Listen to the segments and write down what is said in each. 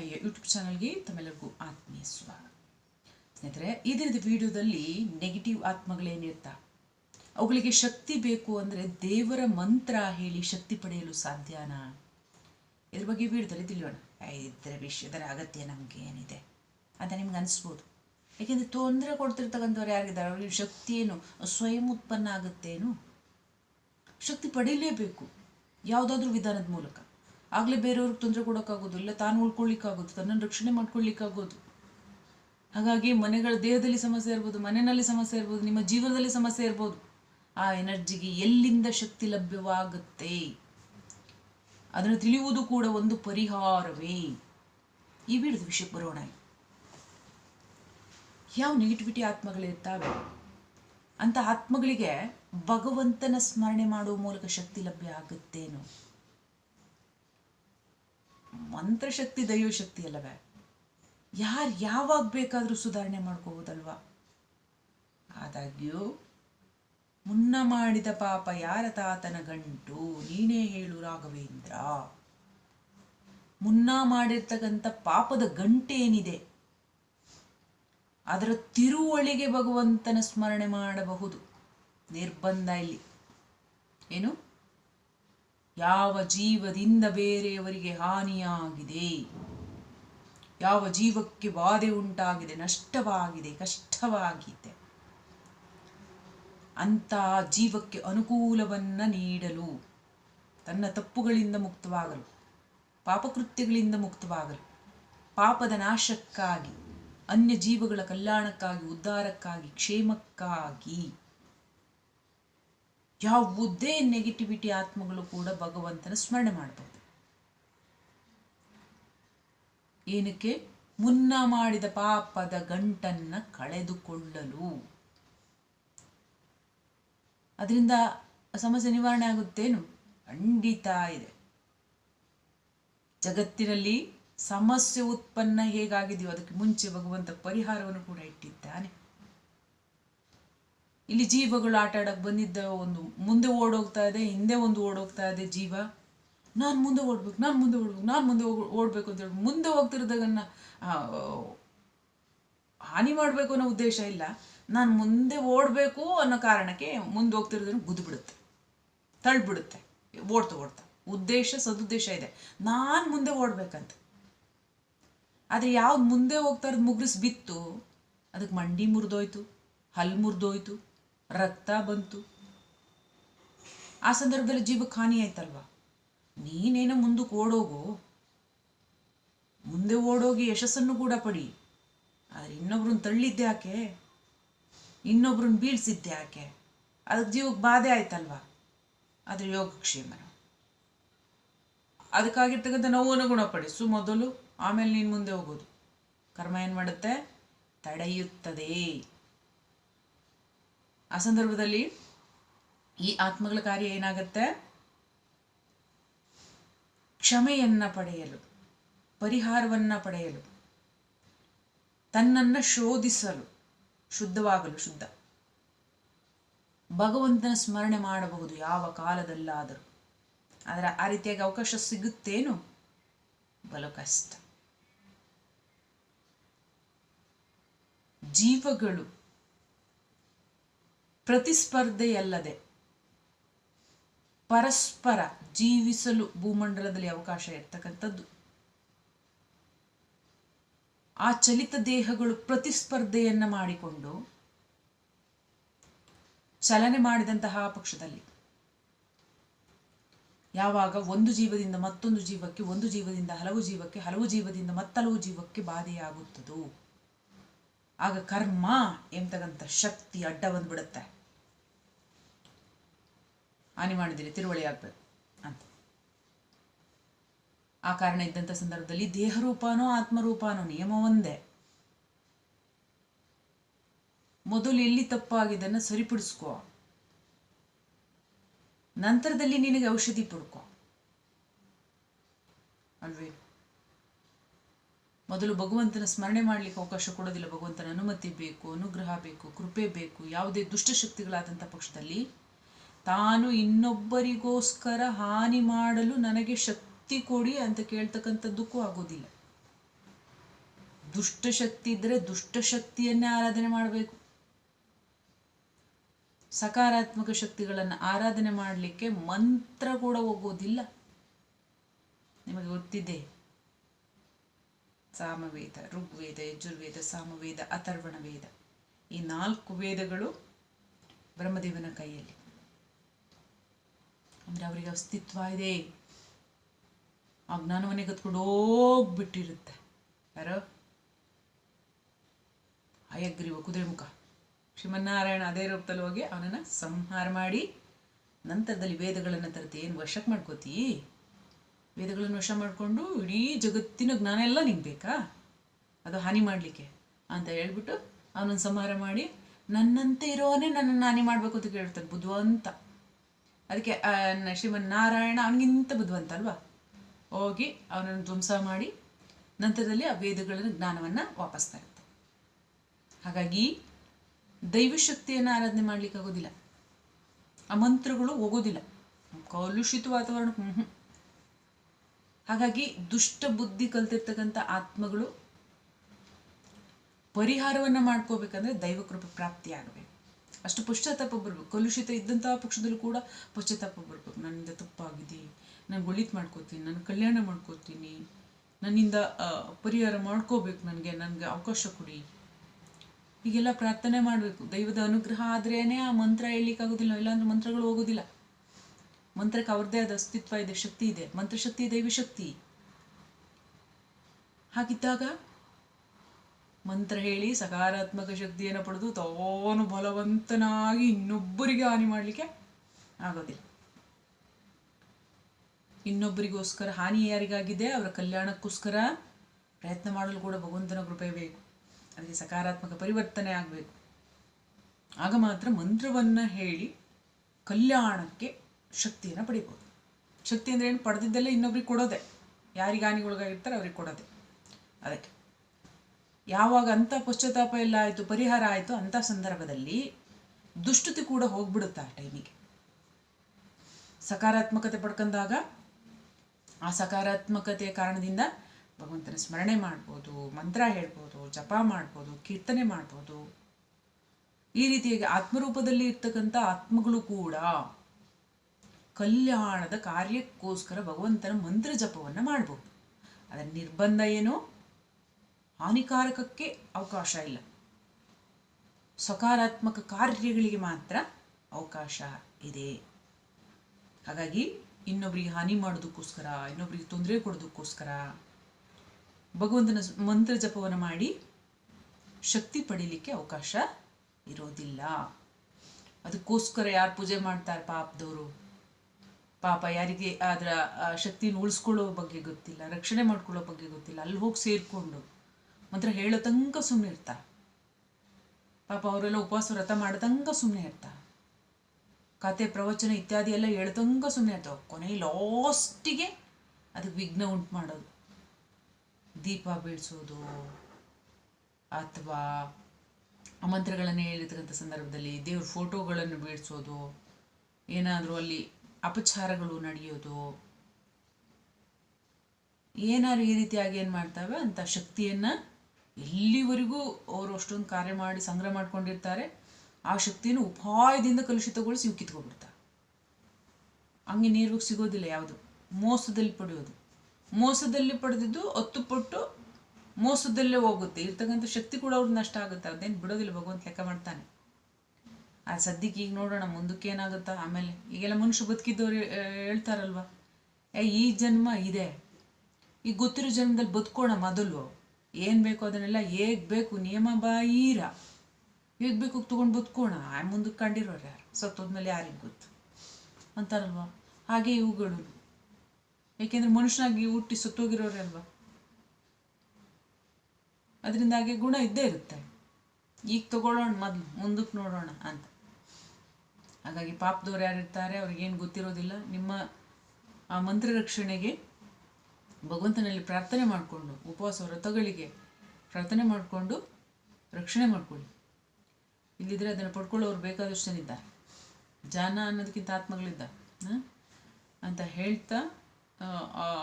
ತಾಯಿಯ ಯೂಟ್ಯೂಬ್ ಚಾನಲ್ಗೆ ತಮ್ಮೆಲ್ಲರಿಗೂ ಆತ್ಮೀಯ ಸ್ವಾಗತ. ಸ್ನೇಹಿತರೆ, ಈ ದಿನದ ವಿಡಿಯೋದಲ್ಲಿ ನೆಗೆಟಿವ್ ಆತ್ಮಗಳೇನಿರ್ತಾ ಅವುಗಳಿಗೆ ಶಕ್ತಿ ಬೇಕು ಅಂದರೆ ದೇವರ ಮಂತ್ರ ಹೇಳಿ ಶಕ್ತಿ ಪಡೆಯಲು ಸಾಧ್ಯನಾ? ಇದ್ರ ಬಗ್ಗೆ ವಿಡಿಯೋದಲ್ಲಿ ತಿಳಿಯೋಣ. ವಿಷಯ, ಇದರ ವಿಷಯದರ ಅಗತ್ಯ ನಮಗೆ ಏನಿದೆ ಅಂತ ನಿಮ್ಗೆ ಅನಿಸ್ಬೋದು. ಯಾಕೆಂದರೆ ತೊಂದರೆ ಕೊಡ್ತಿರ್ತಕ್ಕಂಥವ್ರು ಯಾರಿದ್ದಾರೆ ಅವ್ರಿಗೆ ಶಕ್ತಿ ಏನು, ಸ್ವಯಂ ಉತ್ಪನ್ನ ಆಗುತ್ತೇನು? ಶಕ್ತಿ ಪಡೀಲೇಬೇಕು. ಯಾವುದಾದ್ರೂ ವಿಧಾನದ ಮೂಲಕ. ಆಗಲೇ ಬೇರೆಯವ್ರಿಗೆ ತೊಂದರೆ ಕೊಡೋಕ್ಕಾಗೋದು, ಇಲ್ಲ ತಾನು ಉಳ್ಕೊಳ್ಳಿಕ್ಕಾಗೋದು, ತನ್ನನ್ನು ರಕ್ಷಣೆ ಮಾಡ್ಕೊಳ್ಳಿಕ್ಕಾಗೋದು. ಹಾಗಾಗಿ ಮನೆಗಳ ದೇಹದಲ್ಲಿ ಸಮಸ್ಯೆ ಇರ್ಬೋದು, ಮನೆಯಲ್ಲಿ ಸಮಸ್ಯೆ ಇರ್ಬೋದು, ನಿಮ್ಮ ಜೀವನದಲ್ಲಿ ಸಮಸ್ಯೆ ಇರ್ಬೋದು. ಆ ಎನರ್ಜಿಗೆ ಎಲ್ಲಿಂದ ಶಕ್ತಿ ಲಭ್ಯವಾಗುತ್ತೆ? ಅದನ್ನು ತಿಳಿಯುವುದು ಕೂಡ ಒಂದು ಪರಿಹಾರವೇ. ಈ ವಿಡಿಯೋದ ವಿಷಯಕ್ಕೆ ಬರೋಣ. ಯಾವ ನೆಗೆಟಿವಿಟಿ ಆತ್ಮಗಳಿರ್ತಾವೆ? ಅಂತ ಆತ್ಮಗಳಿಗೆ ಭಗವಂತನ ಸ್ಮರಣೆ ಮಾಡುವ ಮೂಲಕ ಶಕ್ತಿ ಲಭ್ಯ ಆಗುತ್ತೇನೋ? ಮಂತ್ರಶಕ್ತಿ, ದೈವಶಕ್ತಿ ಅಲ್ಲವೇ? ಯಾರು ಯಾವಾಗ ಬೇಕಾದರೂ ಸುಧಾರಣೆ ಮಾಡ್ಕೋಬೋದಲ್ವಾ? ಆದಾಗ್ಯೂ, ಮುನ್ನ ಮಾಡಿದ ಪಾಪ ಯಾರ ತಾತನ ಗಂಟು? ನೀನೇ ಹೇಳು ರಾಘವೇಂದ್ರ. ಮುನ್ನ ಮಾಡಿರ್ತಕ್ಕಂಥ ಪಾಪದ ಗಂಟೇನಿದೆ ಅದರ ತಿರುವಳಿಗೆ ಭಗವಂತನ ಸ್ಮರಣೆ ಮಾಡಬಹುದು. ನಿರ್ಬಂಧ ಇಲ್ಲಿ. ಏನು? ಯಾವ ಜೀವದಿಂದ ಬೇರೆಯವರಿಗೆ ಹಾನಿಯಾಗಿದೆ? ಯಾವ ಜೀವಕ್ಕೆ ಬಾಧೆ ಉಂಟಾಗಿದೆ? ನಷ್ಟವಾಗಿದೆ, ಕಷ್ಟವಾಗಿದೆ. ಅಂತ ಜೀವಕ್ಕೆ ಅನುಕೂಲವನ್ನ ನೀಡಲು, ತನ್ನ ತಪ್ಪುಗಳಿಂದ ಮುಕ್ತವಾಗಲು, ಪಾಪಕೃತ್ಯಗಳಿಂದ ಮುಕ್ತವಾಗಲು, ಪಾಪದ ನಾಶಕ್ಕಾಗಿ ಅನ್ಯ ಜೀವಗಳ ಕಲ್ಯಾಣಕ್ಕಾಗಿ, ಉದ್ಧಾರಕ್ಕಾಗಿ, ಕ್ಷೇಮಕ್ಕಾಗಿ ಯಾವುದೇ ನೆಗೆಟಿವಿಟಿ ಆತ್ಮಗಳು ಕೂಡ ಭಗವಂತನ ಸ್ಮರಣೆ ಮಾಡಬಹುದು ಏನಕ್ಕೆ? ಮುನ್ನ ಮಾಡಿದ ಪಾಪದ ಗಂಟನ್ನ ಕಳೆದುಕೊಳ್ಳಲು. ಅದರಿಂದ ಸಮಸ್ಯೆ ನಿವಾರಣೆ ಆಗುತ್ತೇನು? ಖಂಡಿತ ಇದೆ. ಜಗತ್ತಿನಲ್ಲಿ ಸಮಸ್ಯೆ ಉತ್ಪನ್ನ ಹೇಗಾಗಿದೆಯೋ, ಅದಕ್ಕೆ ಮುಂಚೆ ಭಗವಂತ ಪರಿಹಾರವನ್ನು ಕೂಡ ಇಟ್ಟಿದ್ದಾನೆ. ಇಲ್ಲಿ ಜೀವಗಳು ಆಟ ಆಡಕ್ಕೆ ಬಂದಿದ್ದ ಒಂದು ಮುಂದೆ ಓಡೋಗ್ತಾ ಇದೆ ಹಿಂದೆ ಒಂದು ಓಡೋಗ್ತಾ ಇದೆ ಜೀವ. ನಾನು ಮುಂದೆ ಓಡ್ಬೇಕು ನಾನು ಮುಂದೆ ಓಡ್ಬೇಕು ನಾನು ಮುಂದೆ ಓಡಬೇಕು ಅಂತ ಹೇಳಿ ಮುಂದೆ ಹೋಗ್ತಿರೋದನ್ನ ಆ, ಹಾನಿ ಮಾಡಬೇಕು ಅನ್ನೋ ಉದ್ದೇಶ ಇಲ್ಲ. ನಾನು ಮುಂದೆ ಓಡಬೇಕು ಅನ್ನೋ ಕಾರಣಕ್ಕೆ ಮುಂದೆ ಹೋಗ್ತಿರೋದನ್ನು ಗುದ್ದು ಬಿಡುತ್ತೆ ತಳ್ಳಿಬಿಡುತ್ತೆ ಓಡ್ತಾ ಓಡ್ತಾ. ಉದ್ದೇಶ ಸದುದ್ದೇಶ ಇದೆ. ನಾನು ಮುಂದೆ ಓಡ್ಬೇಕಂತ. ಆದರೆ ಯಾವ್ದು ಮುಂದೆ ಹೋಗ್ತಾ ಇರೋದು ಮುಗ್ರಿಸ್ ಬಿತ್ತು ಅದಕ್ಕೆ ಮಂಡಿ ಮುರಿದೋಯ್ತು ಹಲ್ಲು ಮುರಿದೋಯ್ತು. ರಕ್ತ ಬಂತು. ಆ ಸಂದರ್ಭದಲ್ಲಿ ಜೀವಕ್ಕೆ ಹಾನಿ ಆಯ್ತಲ್ವಾ? ನೀನೇನೋ ಮುಂದಕ್ಕೆ ಓಡೋಗು? ಮುಂದೆ ಓಡೋಗಿ ಯಶಸ್ಸನ್ನು ಕೂಡ ಪಡಿ. ಆದರೆ ಇನ್ನೊಬ್ರನ್ನ ತಳ್ಳಿದ್ದೆ ಯಾಕೆ? ಇನ್ನೊಬ್ರನ್ನ ಬೀಳ್ಸಿದ್ದೆ ಯಾಕೆ? ಅದಕ್ಕೆ ಜೀವಕ್ಕೆ ಬಾಧೆ ಆಯ್ತಲ್ವಾ? ಅದ್ರ ಯೋಗಕ್ಷೇಮ ಅದಕ್ಕಾಗಿರ್ತಕ್ಕಂಥ ನೋವನ್ನು ಗುಣಪಡಿಸು ಮೊದಲು, ಆಮೇಲೆ ನೀನು ಮುಂದೆ ಹೋಗೋದು. ಕರ್ಮ ಏನು ಮಾಡುತ್ತೆ? ತಡೆಯುತ್ತದೆ. ಆ ಸಂದರ್ಭದಲ್ಲಿ ಈ ಆತ್ಮಗಳ ಕಾರ್ಯ ಏನಾಗುತ್ತೆ? ಕ್ಷಮೆಯನ್ನ ಪಡೆಯಲು, ಪರಿಹಾರವನ್ನ ಪಡೆಯಲು, ತನ್ನನ್ನು ಶೋಧಿಸಲು, ಶುದ್ಧವಾಗಲು, ಶುದ್ಧ. ಭಗವಂತನ ಸ್ಮರಣೆ ಮಾಡಬಹುದು ಯಾವ ಕಾಲದಲ್ಲಾದರೂ. ಆದರೆ ಆ ರೀತಿಯಾಗಿ ಅವಕಾಶ ಸಿಗುತ್ತೇನು? ಬಲು ಕಷ್ಟ. ಜೀವಗಳು ಪ್ರತಿಸ್ಪರ್ಧೆಯಲ್ಲದೆ ಪರಸ್ಪರ ಜೀವಿಸಲು ಭೂಮಂಡಲದಲ್ಲಿ ಅವಕಾಶ ಇರ್ತಕ್ಕಂಥದ್ದು. ಆ ಚಲಿತ ದೇಹಗಳು ಪ್ರತಿಸ್ಪರ್ಧೆಯನ್ನ ಮಾಡಿಕೊಂಡು ಚಲನೆ ಮಾಡಿದಂತಹ ಪಕ್ಷದಲ್ಲಿ ಯಾವಾಗ ಒಂದು ಜೀವದಿಂದ ಮತ್ತೊಂದು ಜೀವಕ್ಕೆ, ಒಂದು ಜೀವದಿಂದ ಹಲವು ಜೀವಕ್ಕೆ, ಹಲವು ಜೀವದಿಂದ ಮತ್ತಲವು ಜೀವಕ್ಕೆ ಬಾಧೆಯಾಗುತ್ತದೋ, ಆಗ ಕರ್ಮ ಎಂಬತಕ್ಕಂಥ ಶಕ್ತಿ ಅಡ್ಡ ಬಂದ್ಬಿಡುತ್ತೆ. ಹಾನಿ ಮಾಡಿದಿರಿ ತಿರುವಳಿ ಆಗ್ಬೇಕು ಅಂತ. ಆ ಕಾರಣ ಇದ್ದಂಥ ಸಂದರ್ಭದಲ್ಲಿ ದೇಹರೂಪಾನೋ ಆತ್ಮರೂಪಾನೋ ನಿಯಮ ಒಂದೇ. ಮೊದಲು ಎಲ್ಲಿ ತಪ್ಪಾಗಿದ್ದನ್ನು ಸರಿಪಡಿಸ್ಕೋ. ನಂತರದಲ್ಲಿ ನಿನಗೆ ಔಷಧಿ ಪಡ್ಕೋ. ಅಲ್ವೇ? ಮೊದಲು ಭಗವಂತನ ಸ್ಮರಣೆ ಮಾಡಲಿಕ್ಕೆ ಅವಕಾಶ ಕೊಡೋದಿಲ್ಲ. ಭಗವಂತನ ಅನುಮತಿ ಬೇಕು, ಅನುಗ್ರಹ ಬೇಕು, ಕೃಪೆ ಬೇಕು, ಯಾವುದೇ ದುಷ್ಟಶಕ್ತಿಗಳಾದಂಥ ಪಕ್ಷದಲ್ಲಿ ತಾನು ಇನ್ನೊಬ್ಬರಿಗೋಸ್ಕರ ಹಾನಿ ಮಾಡಲು ನನಗೆ ಶಕ್ತಿ ಕೊಡಿ ಅಂತ ಕೇಳ್ತಕ್ಕಂಥದ್ದಕ್ಕೂ ಆಗೋದಿಲ್ಲ. ದುಷ್ಟಶಕ್ತಿ ಇದ್ದರೆ ದುಷ್ಟಶಕ್ತಿಯನ್ನೇ ಆರಾಧನೆ ಮಾಡಬೇಕು. ಸಕಾರಾತ್ಮಕ ಶಕ್ತಿಗಳನ್ನು ಆರಾಧನೆ ಮಾಡಲಿಕ್ಕೆ ಮಂತ್ರ ಕೂಡ ಹೋಗೋದಿಲ್ಲ ನಿಮಗೆ ಗೊತ್ತಿದೆ. ಸಾಮವೇದ, ಋಗ್ವೇದ, ಯಜುರ್ವೇದ, ಸಾಮವೇದ ಅಥರ್ವಣ ವೇದ ಈ ನಾಲ್ಕು ವೇದಗಳು ಬ್ರಹ್ಮದೇವನ ಕೈಯಲ್ಲಿ. ಅಂದ್ರೆ ಅವರಿಗೆ ಅಸ್ತಿತ್ವ ಇದೆ. ಆ ಕತ್ಕೊಂಡು ಹೋಗ್ಬಿಟ್ಟಿರುತ್ತೆ. ಯಾರೋ? ಹಯಗ್ರೀವ ಕುದುರೆ ಮುಖ. ಶ್ರೀಮನ್ನಾರಾಯಣ ಅದೇ ರೂಪದಲ್ಲಿ ಹೋಗಿ ಅವನನ್ನು ಸಂಹಾರ ಮಾಡಿ ನಂತರದಲ್ಲಿ ವೇದಗಳನ್ನು ತರುತ್ತೆ ಏನು ವಶಕ್ಕೆ ಮಾಡ್ಕೋತಿ? ವೇದಗಳನ್ನು ವಶ ಮಾಡಿಕೊಂಡು ಇಡೀ ಜಗತ್ತಿನ ಜ್ಞಾನ ಎಲ್ಲ ನಿಂಗೆ ಬೇಕಾ? ಅದು ಹಾನಿ ಮಾಡಲಿಕ್ಕೆ ಅಂತ ಹೇಳ್ಬಿಟ್ಟು ಅವನನ್ನು ಸಂಹಾರ ಮಾಡಿ ನನ್ನಂತೆ ಇರೋನೇ ನನ್ನನ್ನು ಹಾನಿ ಮಾಡಬೇಕು ಅಂತ ಕೇಳ್ತಾನೆ ಬುದ್ಧಿವಂತ. ಅದಕ್ಕೆ ಶ್ರೀಮನ್ನಾರಾಯಣ ಅವನಿಗಿಂತ ಬುದ್ಧಿವಂತ ಅಲ್ವಾ ಹೋಗಿ ಅವನನ್ನು ಧ್ವಂಸ ಮಾಡಿ ನಂತರದಲ್ಲಿ ಆ ವೇದಗಳ ಜ್ಞಾನವನ್ನು ವಾಪಸ್ ತರುತ್ತೆ. ಹಾಗಾಗಿ ದೈವಶಕ್ತಿಯನ್ನು ಆರಾಧನೆ ಮಾಡ್ಲಿಕ್ಕೆ ಆಗೋದಿಲ್ಲ. ಆ ಮಂತ್ರಗಳು ಹೋಗೋದಿಲ್ಲ. ಕಲುಷಿತ ವಾತಾವರಣ. ಹಾಗಾಗಿ ದುಷ್ಟ ಬುದ್ಧಿ ಕಲ್ತಿರ್ತಕ್ಕಂಥ ಆತ್ಮಗಳು ಪರಿಹಾರವನ್ನು ಮಾಡ್ಕೋಬೇಕಂದ್ರೆ ದೈವಕೃಪ ಪ್ರಾಪ್ತಿಯಾಗಬೇಕು. ಅಷ್ಟು ಪಶ್ಚಾತ್ತಾಪ ಬರ್ಬೇಕು. ಕಲುಷಿತ ಇದ್ದಂತಹ ಪಕ್ಷದಲ್ಲೂ ಕೂಡ ಪಶ್ಚಾತ್ತಾಪ ಬರ್ಬೇಕು. ನನ್ನಿಂದ ತಪ್ಪಾಗಿದೆ. ನಾನು ಒಳಿತು ಮಾಡ್ಕೋತೀನಿ. ನಾನು ಕಲ್ಯಾಣ ಮಾಡ್ಕೋತೀನಿ. ನನ್ನಿಂದ ಪರಿಹಾರ ಮಾಡ್ಕೋಬೇಕು ನನಗೆ. ನನಗೆ ಅವಕಾಶ ಕೊಡಿ. ಹೀಗೆಲ್ಲ ಪ್ರಾರ್ಥನೆ ಮಾಡಬೇಕು. ದೈವದ ಅನುಗ್ರಹ ಆದ್ರೇನೆ ಆ ಮಂತ್ರ ಹೇಳಲಿಕ್ಕಾಗೋದಿಲ್ಲ. ಇಲ್ಲಾಂದ್ರೆ ಮಂತ್ರಗಳು ಹೋಗೋದಿಲ್ಲ. ಮಂತ್ರಕ್ಕೆ ಅವ್ರದ್ದೇ ಆದ ಅಸ್ತಿತ್ವ ಇದೆ, ಶಕ್ತಿ ಇದೆ. ಮಂತ್ರಶಕ್ತಿ, ದೈವಶಕ್ತಿ. ಹಾಗಿದ್ದಾಗ ಮಂತ್ರ ಹೇಳಿ ಸಕಾರಾತ್ಮಕ ಶಕ್ತಿಯನ್ನು ಪಡೆದು ತಾನು ಬಲವಂತನಾಗಿ ಇನ್ನೊಬ್ಬರಿಗೆ ಹಾನಿ ಮಾಡಲಿಕ್ಕೆ ಆಗೋದಿಲ್ಲ. ಇನ್ನೊಬ್ಬರಿಗೋಸ್ಕರ ಹಾನಿ ಯಾರಿಗಾಗಿದೆ? ಅವರ ಕಲ್ಯಾಣಕ್ಕೋಸ್ಕರ ಪ್ರಯತ್ನ ಮಾಡಲು ಕೂಡ ಭಗವಂತನ ಕೃಪೆ ಬೇಕು. ಅದಕ್ಕೆ ಸಕಾರಾತ್ಮಕ ಪರಿವರ್ತನೆ ಆಗಬೇಕು. ಆಗ ಮಾತ್ರ ಮಂತ್ರವನ್ನು ಹೇಳಿ ಕಲ್ಯಾಣಕ್ಕೆ ಶಕ್ತಿಯನ್ನು ಪಡಿಬೋದು. ಶಕ್ತಿ ಅಂದರೆ ಏನು? ಪಡೆದಿದ್ದೆಲ್ಲ ಇನ್ನೊಬ್ರಿಗೆ ಕೊಡೋದೆ. ಯಾರಿಗೆ ಹಾನಿಗೊಳಗಾಗಿರ್ತಾರೆ ಅವ್ರಿಗೆ ಕೊಡೋದೆ. ಅದಕ್ಕೆ. ಯಾವಾಗ ಅಂಥ ಪಶ್ಚಾತ್ತಾಪ ಎಲ್ಲ ಆಯಿತು, ಪರಿಹಾರ ಆಯಿತು ಅಂಥ ಸಂದರ್ಭದಲ್ಲಿ ದುಷ್ಟತೆ ಕೂಡ ಹೋಗ್ಬಿಡುತ್ತೆ ಆ ಟೈಮಿಗೆ ಸಕಾರಾತ್ಮಕತೆ ಪಡ್ಕೊಂಡಾಗ ಆ ಸಕಾರಾತ್ಮಕತೆಯ ಕಾರಣದಿಂದ ಭಗವಂತನ ಸ್ಮರಣೆ ಮಾಡ್ಬೋದು, ಮಂತ್ರ ಹೇಳ್ಬೋದು, ಜಪ ಮಾಡ್ಬೋದು, ಕೀರ್ತನೆ ಮಾಡ್ಬೋದು. ಈ ರೀತಿಯಾಗಿ ಆತ್ಮರೂಪದಲ್ಲಿ ಇರ್ತಕ್ಕಂಥ ಆತ್ಮಗಳು ಕೂಡ ಕಲ್ಯಾಣದ ಕಾರ್ಯಕ್ಕೋಸ್ಕರ ಭಗವಂತನ ಮಂತ್ರ ಜಪವನ್ನು ಮಾಡ್ಬೋದು. ಅದರ ನಿರ್ಬಂಧ ಏನು? ಹಾನಿಕಾರಕಕ್ಕೆ ಅವಕಾಶ ಇಲ್ಲ. ಸಕಾರಾತ್ಮಕ ಕಾರ್ಯಗಳಿಗೆ ಮಾತ್ರ ಅವಕಾಶ ಇದೆ. ಹಾಗಾಗಿ ಇನ್ನೊಬ್ರಿಗೆ ಹಾನಿ ಮಾಡೋದಕ್ಕೋಸ್ಕರ, ಇನ್ನೊಬ್ರಿಗೆ ತೊಂದರೆ ಕೊಡೋದಕ್ಕೋಸ್ಕರ ಭಗವಂತನ ಮಂತ್ರ ಜಪವನ್ನು ಮಾಡಿ ಶಕ್ತಿ ಪಡೀಲಿಕ್ಕೆ ಅವಕಾಶ ಇರೋದಿಲ್ಲ. ಅದಕ್ಕೋಸ್ಕರ ಯಾರು ಪೂಜೆ ಮಾಡ್ತಾರೆ ಪಾಪದವರು? ಪಾಪ ಯಾರಿಗೆ ಅದರ ಶಕ್ತಿಯನ್ನು ಉಳಿಸ್ಕೊಳ್ಳೋ ಬಗ್ಗೆ ಗೊತ್ತಿಲ್ಲ, ರಕ್ಷಣೆ ಮಾಡ್ಕೊಳ್ಳೋ ಬಗ್ಗೆ ಗೊತ್ತಿಲ್ಲ, ಅಲ್ಲಿ ಹೋಗಿ ಸೇರಿಕೊಂಡು ಮಂತ್ರ ಹೇಳೋ ತನಕ ಸುಮ್ಮನೆ ಇರ್ತಾ ಪಾಪ ಅವರೆಲ್ಲ ಉಪವಾಸ ವ್ರತ ಮಾಡೋ ತನಕ ಸುಮ್ಮನೆ ಇರ್ತಾ ಕತೆ ಪ್ರವಚನ ಇತ್ಯಾದಿ ಎಲ್ಲ ಹೇಳ್ತಂಗ ಸುಮ್ಮನೆ ಇರ್ತಾವೆ ಕೊನೆ ಲಾಸ್ಟಿಗೆ ಅದಕ್ಕೆ ವಿಘ್ನ ಉಂಟು ಮಾಡೋದು. ದೀಪ ಬೀಳ್ಸೋದು ಅಥವಾ ಮಂತ್ರಗಳನ್ನು ಹೇಳಿರ್ತಕ್ಕಂಥ ಸಂದರ್ಭದಲ್ಲಿ ದೇವ್ರ ಫೋಟೋಗಳನ್ನು ಬೀಳ್ಸೋದು. ಏನಾದರೂ ಅಲ್ಲಿ ಅಪಚಾರಗಳು ನಡೆಯೋದು. ಏನಾದ್ರು ಈ ರೀತಿಯಾಗಿ ಏನು ಮಾಡ್ತಾವೆ? ಅಂತ ಶಕ್ತಿಯನ್ನು ಎಲ್ಲಿವರೆಗೂ ಅವರು ಅಷ್ಟೊಂದು ಕಾರ್ಯ ಮಾಡಿ ಸಂಗ್ರಹ ಮಾಡ್ಕೊಂಡಿರ್ತಾರೆ. ಆ ಶಕ್ತಿಯನ್ನು ಉಪಾಯದಿಂದ ಕಲುಷಿತಗೊಳಿಸಿ ಇವು ಕಿತ್ಕೊಬಿಡ್ತಾರೆ ಹಂಗೆ ನೀರು ಸಿಗೋದಿಲ್ಲ ಯಾವುದು. ಮೋಸದಲ್ಲಿ ಪಡೆಯೋದು. ಮೋಸದಲ್ಲಿ ಪಡೆದಿದ್ದು ಹತ್ತು ಪಟ್ಟು ಮೋಸದಲ್ಲೇ ಹೋಗುತ್ತೆ. ಇರ್ತಕ್ಕಂಥ ಶಕ್ತಿ ಕೂಡ ಅವ್ರಿಗೆ ನಷ್ಟ ಆಗುತ್ತೆ. ಅದೇನು ಬಿಡೋದಿಲ್ಲ. ಭಗವಂತ ಲೆಕ್ಕ ಮಾಡ್ತಾನೆ. ಆ ಸದ್ಯಕ್ಕೆ ಈಗ ನೋಡೋಣ, ಮುಂದಕ್ಕೆ ಏನಾಗುತ್ತಾ? ಆಮೇಲೆ ಈಗೆಲ್ಲ ಮನುಷ್ಯ ಬದುಕಿದ್ದವ್ರು ಹೇಳ್ತಾರಲ್ವಾ? ಏ, ಈ ಜನ್ಮ ಇದೆ. ಈಗ ಗೊತ್ತಿರೋ ಜನ್ಮದಲ್ಲಿ ಬದುಕೋಣ ಮೊದಲು. ಏನು ಬೇಕು ಅದನ್ನೆಲ್ಲ ಹೇಗೆ ಬೇಕು? ನಿಯಮ ಬಾಯಿರ ಹೇಗೆ ಬೇಕು ತೊಗೊಂಡು ಬದುಕೋಣ? ಮುಂದಕ್ಕೆ ಕಂಡಿರೋರು ಯಾರು? ಸತ್ತೋದ್ಮೇಲೆ ಯಾರಿಗೆ ಗೊತ್ತು? ಅಂತಾರಲ್ವಾ? ಹಾಗೆ ಇವುಗಳು. ಏಕೆಂದ್ರೆ ಮನುಷ್ಯನಾಗಿ ಹುಟ್ಟಿ ಸತ್ತೋಗಿರೋರೇ ಅಲ್ವಾ ಅದರಿಂದ ಹಾಗೆ ಗುಣ ಇದ್ದೇ ಇರುತ್ತೆ. ಈಗ ತಗೊಳ್ಳೋಣ ಮೊದಲು ಮುಂದಕ್ಕೆ ನೋಡೋಣ ಅಂತ. ಹಾಗಾಗಿ ಪಾಪದವ್ರು ಯಾರಿರ್ತಾರೆ, ಅವ್ರಿಗೇನು ಗೊತ್ತಿರೋದಿಲ್ಲ. ನಿಮ್ಮ ಆ ಮಂತ್ರ ರಕ್ಷಣೆಗೆ ಭಗವಂತನಲ್ಲಿ ಪ್ರಾರ್ಥನೆ ಮಾಡಿಕೊಂಡು, ಉಪವಾಸ ವ್ರತಗಳಿಗೆ ಪ್ರಾರ್ಥನೆ ಮಾಡಿಕೊಂಡು, ರಕ್ಷಣೆ ಮಾಡಿಕೊಳ್ಳಿ. ಇಲ್ಲಿದ್ರೆ ಅದನ್ನು ಪಡ್ಕೊಳ್ಳೋರು ಬೇಕಾದಷ್ಟು ಜನ ಜಾನ ಅನ್ನೋದಕ್ಕಿಂತ ಆತ್ಮಗಳಿದ್ದ? ಅಂತ ಹೇಳ್ತಾ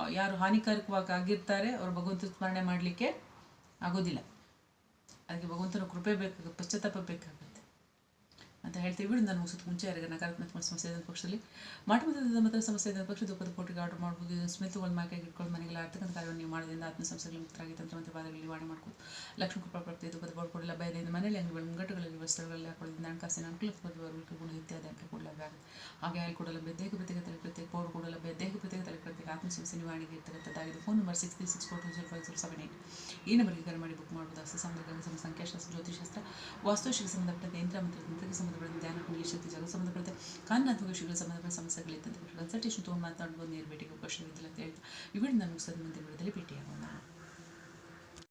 ಯಾರು ಹಾನಿಕಾರಕವಾಗಿ ಆಗಿರ್ತಾರೆ, ಅವ್ರು ಭಗವಂತ ಸ್ಮರಣೆ ಮಾಡಲಿಕ್ಕೆ ಆಗೋದಿಲ್ಲ. ಅದಕ್ಕೆ ಭಗವಂತನ ಕೃಪೆ ಬೇಕಾಗ, ಪಶ್ಚಾತ್ತಾಪ ಬೇಕಾಗುತ್ತೆ ಹೇಳ್ತೀವಿ, ಬಿಡು ನಾನು ಮುಗಿಸೋದು ಮುಂಚೆ ಯಾರಿಗೆ ನಕಾರಾತ್ಮಕ ಸಮಸ್ಯೆ ಇದ್ದ ಪಕ್ಷದಲ್ಲಿ. ಮಾಟಮತದ ಮತ ಸಮಸ್ಯೆ ಇದ್ದ ಪಕ್ಷ ದುಃಖದ ಪೋಟಿಗೆ ಆರ್ಡರ್ ಮಾಡ್ಬೋದು ಇದು ಸ್ಮಿತ್ಗಳು ಮಾಕೆ ಇಟ್ಕೊಂಡು ಮನೆಗೆಲ್ಲ ಆಗ್ತಕ್ಕಂಥ ಕಾರ್ಯವನ್ನು ನೀವು ಮಾಡೋದ್ರಿಂದ ಆತ್ಮ ಸಮಸ್ಯೆಗಳು ಮುಕ್ತರಾಗಿ ತಂತ್ರಮಂತ್ರ ಮತ್ತು ಬಾಧೆಗಳಲ್ಲಿ ನಿವಾರಣೆ ಮಾಡ್ಕೊಂಡು ಲಕ್ಷ್ಮಣ ಕೃಪಾ ಪ್ರಾಪ್ತಿ, ದುಃಖದ ಕೊಡಲಿಲ್ಲ ಬಯಲಿಂದ ಮನೆಯಲ್ಲಿ ಅಂಗಡಿಗಳು ಮುಂಗಟ್ಟುಗಳಲ್ಲಿ ವಸ್ತ್ರಗಳಲ್ಲಿ ಹಾಕೊಳ್ಳೋದ್ರಿಂದ ಹಣಕಾಸಿನ ಅನುಕೂಲ ಗುಣ ಇತ್ಯಾದಿ ಅಂಕ ಕೂಡ ಹಾಗೆ ಅಲ್ಲಿ ಕೂಡ ಲಭ್ಯ ದೇಹ ಪ್ರತ್ಯೇಕ ಪ್ರತ್ಯೇಕ ಪೌಡರ್ ಕೂಡ ಲಭ್ಯ ದೇಹ ಪ್ರತ್ಯೇಕ ಆತ್ಮ ಸಮಸ್ಯೆ ನಿವಾರಣೆಗೆ ಇರ್ತಕ್ಕಂಥದ್ದಾಗಿದೆ. Phone number six three six four two zero five zero seven eight ಈ ನಂಬರ್ಗೆ ಕರೆ ಮಾಡಿ ಬುಕ್ ಮಾಡ್ಬೋದು ಅಸ್ತ. ಸಂಬಂಧ ಸಂಖ್ಯಾಶಾಸ್ತ್ರ ಜ್ಯೋತಿಷಾಸ್ತ್ರ ವಾಸ್ತುಶಿಗೆ ಸಂಬಂಧಪಟ್ಟಂತೆ ಯಂತ್ರ ಮತ್ತು ತಂತ್ರಕ್ಕೆ ಸಂಬಂಧಪಟ್ಟಂತೆ ಧ್ಯಾನ ಕುಂಡಲಿ ಶಕ್ತಿ ಜಗ ಸಂಬಂಧಪಟ್ಟಂತೆ ಕಾರಣಾತ್ಮಕ ವಿಷಯಗಳ ಸಂಬಂಧಪಟ್ಟ ಸಮಸ್ಯೆಗಳಿತ್ತಂತೆ ಕನ್ಸಲ್ಟೇಷನ್ ತೊಗೊಂಡು ಮಾತಾಡ್ಬೋದು ನೇರ ಭೇಟಿಗೆ ಅವಕಾಶ ಇದ್ದಿಲ್ಲ ಅಂತ ಹೇಳ್ತಾ. ಈ ನಾನು ಮುಗಿಸೋದು ಮುಂದಿನ ವಿಡಿಯೋದಲ್ಲಿ ಭೇಟಿಯಾಗೋಣ.